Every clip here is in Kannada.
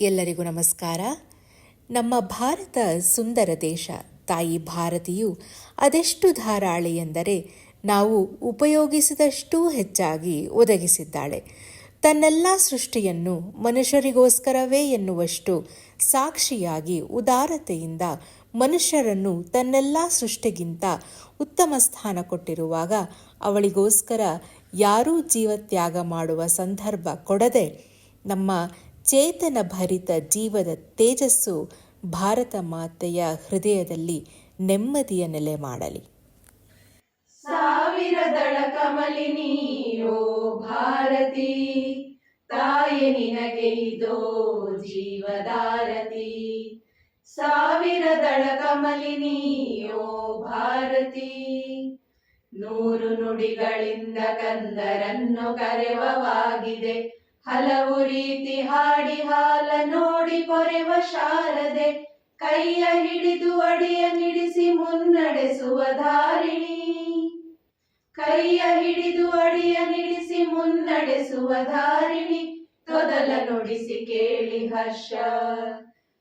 ಎಲ್ಲರಿಗೂ ನಮಸ್ಕಾರ. ನಮ್ಮ ಭಾರತ ಸುಂದರ ದೇಶ, ತಾಯಿ ಭಾರತಿಯು ಅದೆಷ್ಟು ಧಾರಾಳಿ ಎಂದರೆ ನಾವು ಉಪಯೋಗಿಸಿದಷ್ಟೂ ಹೆಚ್ಚಾಗಿ ಒದಗಿಸಿದ್ದಾಳೆ. ತನ್ನೆಲ್ಲ ಸೃಷ್ಟಿಯನ್ನು ಮನುಷ್ಯರಿಗೋಸ್ಕರವೇ ಎನ್ನುವಷ್ಟು ಸಾಕ್ಷಿಯಾಗಿ ಉದಾರತೆಯಿಂದ ಮನುಷ್ಯರನ್ನು ತನ್ನೆಲ್ಲ ಸೃಷ್ಟಿಗಿಂತ ಉತ್ತಮ ಸ್ಥಾನ ಕೊಟ್ಟಿರುವಾಗ ಅವಳಿಗೋಸ್ಕರ ಯಾರೂ ಜೀವತ್ಯಾಗ ಮಾಡುವ ಸಂದರ್ಭ ಕೊಡದೆ ನಮ್ಮ ಚೇತನ ಭರಿತ ಜೀವದ ತೇಜಸ್ಸು ಭಾರತ ಮಾತೆಯ ಹೃದಯದಲ್ಲಿ ನೆಮ್ಮದಿಯ ನೆಲೆ ಮಾಡಲಿ. ಸಾವಿರದಳ ಕಮಲಿನಿಯೋ ಭಾರತಿ, ತಾಯಿ ನಿನಗೆ ಇದೋ ಜೀವದಾರತಿ. ಸಾವಿರದಳ ಕಮಲಿನಿಯೋ ಭಾರತಿ, ನೂರು ನುಡಿಗಳಿಂದ ಕಂದರನ್ನು ಕರೆವವಾಗಿದೆ. ಹಲವು ರೀತಿ ಹಾಡಿ ಹಾಲ ನೋಡಿ ಪೊರೆವ ಶಾರದೆ, ಕೈಯ ಹಿಡಿದು ಅಡಿಯ ನಿಡಿಸಿ ಮುನ್ನಡೆಸುವ ಧಾರಿಣಿ. ಕೈಯ ಹಿಡಿದು ಅಡಿಯ ನಿಡಿಸಿ ಮುನ್ನಡೆಸುವ ಧಾರಿಣಿ, ತೊದಲ ನುಡಿಸಿ ಕೇಳಿ ಹರ್ಷ,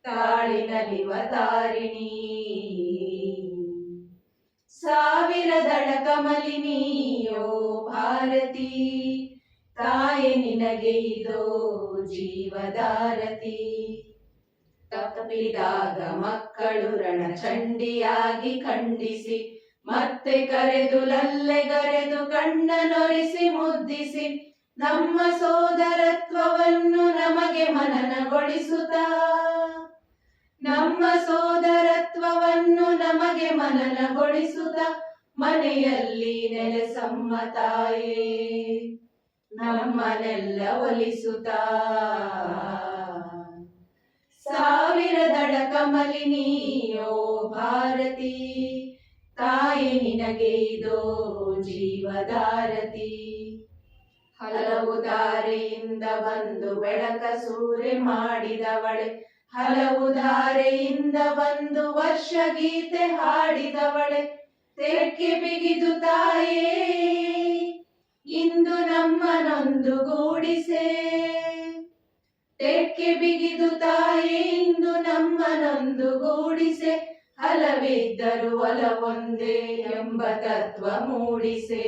ತಾಳಿನಲಿವ ತಾರಿಣಿ. ಸಾವಿರದಳ ಕಮಲಿನಿಯೋ ಭಾರತಿ. ತಾಯಿ ನಿನಗೆ ಇದೋ ಜೀವದಾರತಿ. ತಪ್ಪಿದಾಗ ಮಕ್ಕಳು ರಣಚಂಡಿಯಾಗಿ ಖಂಡಿಸಿ, ಮತ್ತೆ ಕರೆದು ಲಲ್ಲೆಗರೆದು ಕಣ್ಣನೊರೆಸಿ ಮುದ್ದಿಸಿ, ನಮ್ಮ ಸೋದರತ್ವವನ್ನು ನಮಗೆ ಮನನಗೊಳಿಸುತ್ತಾ. ನಮ್ಮ ಸೋದರತ್ವವನ್ನು ನಮಗೆ ಮನನಗೊಳಿಸುತ್ತ, ಮನೆಯಲ್ಲಿ ನೆಲೆಸಮ್ಮ ತಾಯೇ ನಮ್ಮನೆಲ್ಲ ಒಲಿಸುತ್ತ. ಸಾವಿರದಡ ಕಮಲಿನಿಯೋ ಭಾರತಿ, ತಾಯಿ ನಿನಗೆ ಇದೋ ಜೀವದಾರತಿ. ಹಲವು ಧಾರೆಯಿಂದ ಬಂದು ಬೆಳಕ ಸೂರೆ ಮಾಡಿದವಳೆ, ಹಲವು ಧಾರೆಯಿಂದ ಬಂದು ವರ್ಷ ಗೀತೆ ಹಾಡಿದವಳೆ ತೆಕ್ಕೆ ಬಿಗಿದು ತಾಯೇ, ಇಂದು ನಮ್ಮನೊಂದು ಗೂಡಿಸೆ ತೆಕ್ಕೆ ಬಿಗಿದು ತಾಯಿಂದು ಇಂದು ನಮ್ಮನೊಂದು ಗೂಡಿಸೆ ಹಲವಿದ್ದರು ಒಲವೊಂದೇ ಎಂಬ ತತ್ವ ಮೂಡಿಸೆ.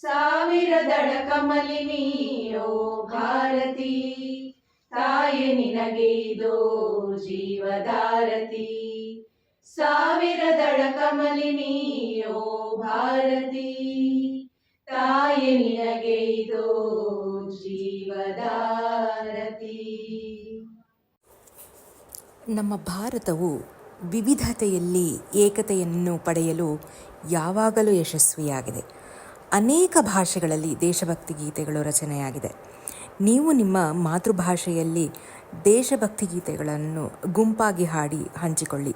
ಸಾವಿರದಳ ಕಮಲಿನಿಯೋ ಭಾರತಿ, ತಾಯಿ ನಿನಗೆ ಇದೋ ಸಾವಿರ ಸಾವಿರದಳ ಕಮಲಿನಿಯೋ ಭಾರತಿ. ತಾಯಿ ನಿನಗೆ ಇದೋ ಜೀವದಾರತಿ. ನಮ್ಮ ಭಾರತವು ವಿವಿಧತೆಯಲ್ಲಿ ಏಕತೆಯನ್ನು ಪಡೆಯಲು ಯಾವಾಗಲೂ ಯಶಸ್ವಿಯಾಗಿದೆ. ಅನೇಕ ಭಾಷೆಗಳಲ್ಲಿ ದೇಶಭಕ್ತಿ ಗೀತೆಗಳು ರಚನೆಯಾಗಿದೆ. ನೀವು ನಿಮ್ಮ ಮಾತೃಭಾಷೆಯಲ್ಲಿ ದೇಶಭಕ್ತಿ ಗೀತೆಗಳನ್ನು ಗುಂಪಾಗಿ ಹಾಡಿ ಹಂಚಿಕೊಳ್ಳಿ.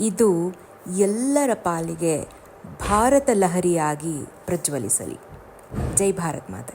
ಇದು ಎಲ್ಲರ ಪಾಲಿಗೆ ಭಾರತ ಲಹರಿಯಾಗಿ ಪ್ರಜ್ವಲಿಸಲಿ. जय भारत माता